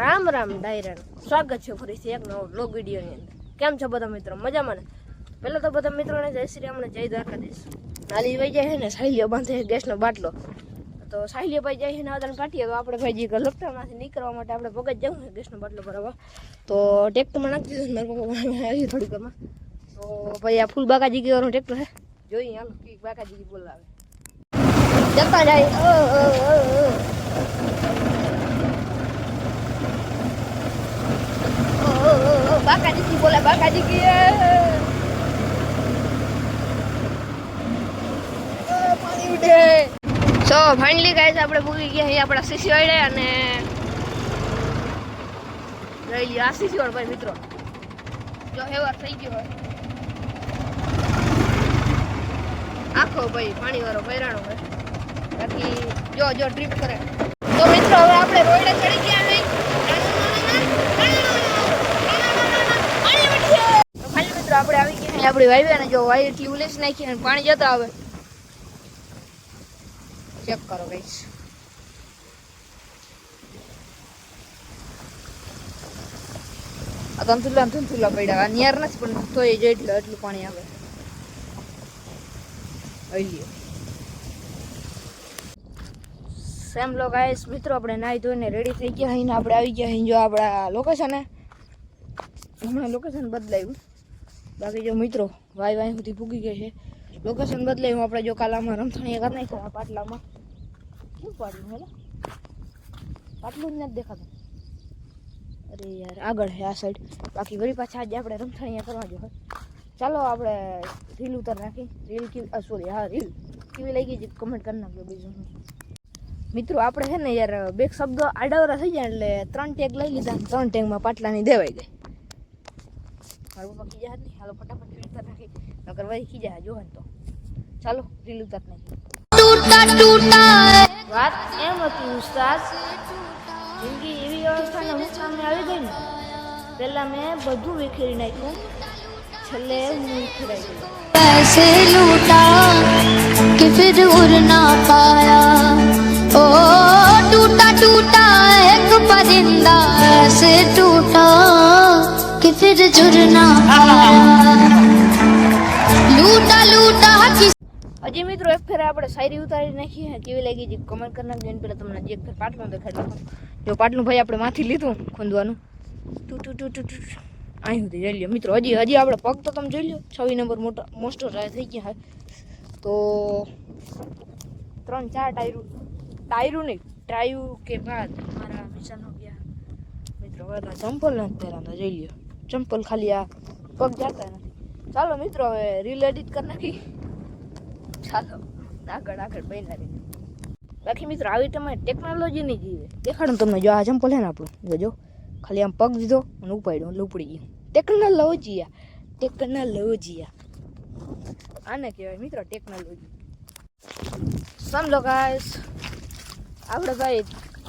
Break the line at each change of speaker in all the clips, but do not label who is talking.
રામ રામ ડાયરન સ્વાગત છે ફરીથી એક નવો બ્લોગ વિડીયોની અંદર કેમ છો બધા મિત્રો મજામાં ને પહેલાં તો બધા મિત્રોને જય શ્રી રામને જય દેશ નાલી ભાઈ જાય છે ને સાહિલ્યો બાંધે ગેસનો બાટલો તો સાહિલ્યો ભાઈ જાય છે ને આદાન પાટીએ તો આપણે ભાઈજી લોકટામાંથી નીકળવા માટે આપણે પગજ જવું છે ગેસનો બાટલો બરાબર તો ટ્રેક્ટરમાં નાખી દીધું મારા આવી થોડીક તો ભાઈ આ ફૂલ બાકાજી ગયો ટેક્ટર જોઈએ હાલ બાકાજી બોલાવે જતા જાય બાકાજી શું બોલે બાકાજી કે પાણી ઉડે સો ફાઇનલી ગાઈસ આપણે મૂકી ગયા અહીં આપણા શિષ્યોડે અને લઈ આ શિષ્યોડ ભાઈ મિત્રો જો હેવાર થઈ ગયો હોય આખો ભાઈ પાણી વાળો ભૈરાણો હોય બાકી જો જો ટ્રીપ કરે તો મિત્રો હવે આપણે રોડે ચડી ગયા આપણે આવી ગયા આપણે વાવ્યા ને જો વાય એટલી ઉલેસ નાખી પાણી જતા આવે ચેક કરો ગાઈસ તંતુલા તંતુલા પડ્યા આ નિયાર નથી પણ તો એ જેટલું એટલું પાણી આવે અહીંયા સેમ લો ગાઈસ મિત્રો આપણે નાહી ધોઈને રેડી થઈ ગયા અહીં આપણે આવી ગયા અહીં જો આપણા લોકેશન હમણાં લોકેશન બદલાયું बाकी जो मित्रों भाई भाई सुधी भूकी गए हैं लोकेशन बदले हूँ अपने जो काला में रमथाणी करना ही पाटला में क्यों पाटलू है देखा था अरे यार आग है आ साइड बाकी वही पाछा आज आप रमथाणी करवा जो चलो आप रील उतर नाखी रील की सॉरी हाँ रील की लगी जी कमेंट करना बीजू मित्रों आप है यार बेक शब्द आडावरा थी जाए त्रन टेक लई लीधा त्रन में पाटला नहीं देवाई जाए घर बाकी जहाज नहीं हेलो फटाफट फिर उतर रखे नगर वही की जहाज जो है तो चलो रिल उतर नहीं
टूटा टूटा
बात एम होती उस्ताद जिनकी ये व्यवस्था न हो सामने आ गई ना पहला मैं बधू विखरी नहीं को छले मुंह
रही पैसे लूटा कि फिर उड़ ना पाया ओ टूटा टूटा एक परिंदा ऐसे टूटा फिर जुड़ना लूटा लूटा
હજી મિત્રો એક ફેર આપણે શાયરી ઉતારી નાખીએ કેવી લાગી જે કમેન્ટ કરનાર નાખજો એને પહેલાં તમને એક ફેર પાટલું દેખાડ્યું જો પાટલું ભાઈ આપણે માથી લીધું ખૂંદવાનું ટુ ટુ ટુ ટુ ટુ અહીં સુધી જોઈ લ્યો મિત્રો હજી હજી આપણે પગ તો તમે જોઈ લો છવ્વીસ નંબર મોટા મોસ્ટો ટ્રાય થઈ ગયા તો ત્રણ ચાર ટાયરું ટાયરું નહીં ટ્રાયું કે બાદ મારા મિશન ગયા મિત્રો હવે જમ્પલ નથી પહેરાતા જોઈ લ્યો चंपल खा लिया पक जाता है ना चलो मित्रों रील एडिट करना की चलो आगे आगे बैना रही बाकी मित्रों आई तो मैं टेक्नोलॉजी नहीं जीवे देखा तुम जो आ चंपल है ना आप जो खाली आम पग दीदो उपाड़ो लुपड़ी गई टेक्नोलॉजी आ टेक्नोलॉजी आ आने के मित्रों टेक्नोलॉजी समझो गाइस आप भाई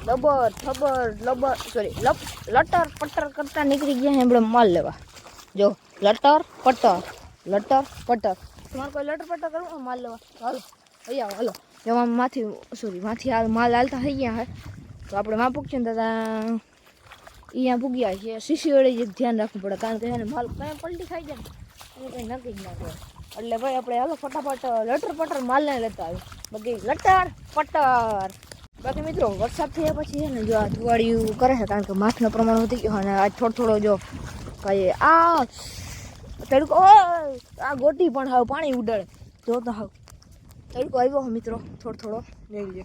लबर थबर लबर सॉरी लप लटर पटर करता निकली गया है बड़ा माल लेवा जो लटर पटर लटर पटर तुम्हारे को लटर पटर करूँ हाँ, माल लेवा हलो भैया हलो जो हम माथी सॉरी माथी आ माल लालता तो है यहाँ तो आप माँ पूछे दादा तो, यहाँ पुग गया है शीशी वाले जी ध्यान रखना पड़े कारण के माल कहीं पलटी खाई जाए कहीं ना कहीं ना એટલે ભાઈ આપણે હાલો ફટાફટ લટર પટર માલ ને લેતા આવ્યો બધી લટર પટર બાકી મિત્રો વરસાદ થયા પછી છે ને જો આ ધુવાડિયું કરે છે કારણ કે માછનું પ્રમાણ વધી ગયું અને આ થોડો થોડો જો કહીએ આ તડકો આ ગોટી પણ હાવ પાણી ઉડાડે જો તો હાવ તડકો આવ્યો હો મિત્રો થોડો થોડો લઈ લે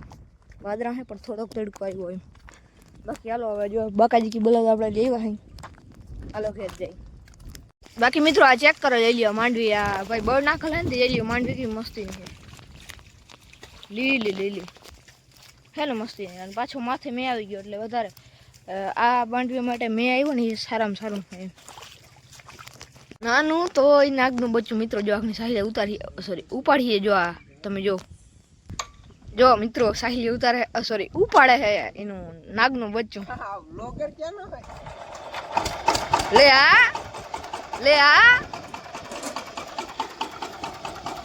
વાદરા હે પણ થોડોક તડકો આવ્યો એમ બાકી હાલો હવે જો બાકાજી કી બોલાવ આપણે લેવા હે હાલો ઘેર જઈ બાકી મિત્રો આ ચેક કરો લઈ લ્યો માંડવી આ ભાઈ બળ નાખેલા ને લઈ લ્યો માંડવી કી મસ્તી છે લીલી લીલી हेलो मस्तानी पाचो माथे मे आई गयो એટલે વધારે આ બાંઢવા માટે મે આવ્યો ને યે સારામ ચાલુ થઈ નાનું તો ઇનાગ નું બચ્ચું મિત્રો જો આ ઘણી સાહિલ ઉતારી સોરી ઉપાડી જો આ તમે જો જો મિત્રો સાહિલ ઉતારે સોરી ઉપાડે છે એનું નાગ નું બચ્ચું વ્લોગર કેનો હોય લે હા લે હા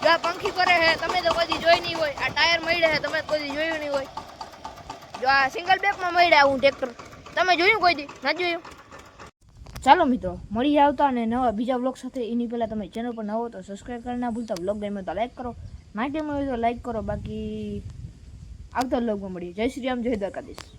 આ પંખી કરે છે તમે તો કદી જોઈ ન હોય આ ટાયર મળડે છે તમે કદી જોઈ ન હોય જો આ સિંગલ બેકમાં મળ્યા હું ટ્રેક્ટર તમે જોયું કોઈ દી ના જોયું ચાલો મિત્રો મળી આવતા અને નવા બીજા બ્લોગ સાથે એની પહેલાં તમે ચેનલ પર નવો તો સબસ્ક્રાઈબ કરી ના ભૂલતા બ્લોગ ગમ્યો તો લાઈક કરો માહિતી મળ્યું તો લાઈક કરો બાકી આવતા બ્લોગમાં મળીએ જય શ્રી રામ જય દ્વારકાધીશ